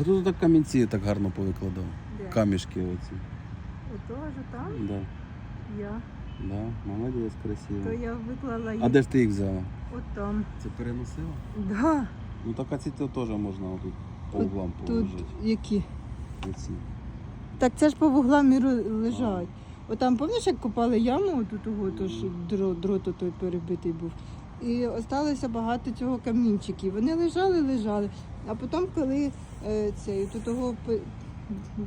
А тут так камінці так гарно повикладав. Де? Камішки оці. Ото аж там Да. я. Да. Молодець, То я виклала їх А де ж ти їх взяла? от там. Це переносила? Да. Ну так а ці то теж можна отут по углам Тут положити. які? Оці. Так це ж по вуглам і ро- лежать. Отам, пам'ятаєш, як копали яму тут того, то ж дрот, дрот той перебитий був. І осталося багато цього камінчиків. Вони лежали, лежали. А потім, коли е, цей, тут того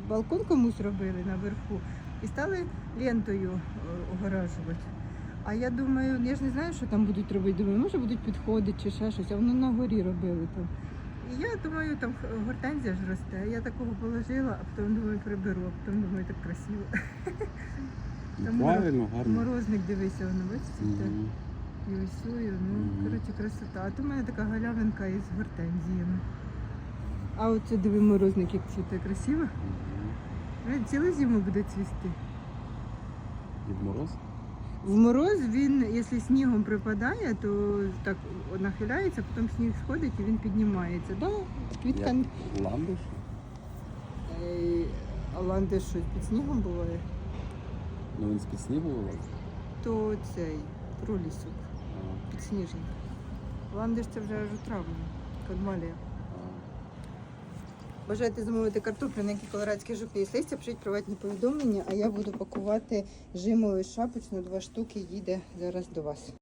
балкон комусь робили наверху, і стали лентою е, огоражувати. А я думаю, я ж не знаю, що там будуть робити. Думаю, може будуть підходити чи ще щось, а воно на горі робили там. І я думаю, там гортензія ж росте. Я такого положила, а потім думаю, приберу, а потім думаю, так красиво. Правильно, гарно. Морозник, дивися, воно бачите. І осюю. Ну, Мгм. коротше, красота. А то в мене така галявинка із гортензіями. А оце диви морозник, як цвіте красиво. Він цілу зиму буде цвісти. Дід Мороз? В мороз він, якщо снігом припадає, то так нахиляється, потім сніг сходить і він піднімається. Да? Квітка Як ландиш? Е, А ланде щось під снігом буває, Ну він з-під снігу вилазить? то цей пролісок, підсніжник. Ландиш це вже аж у травні, кадмалія. Бажаєте замовити картоплю, на які колорадські жовтні листя, пишіть приватні повідомлення, а я буду пакувати жимовий шапочну, два штуки їде зараз до вас.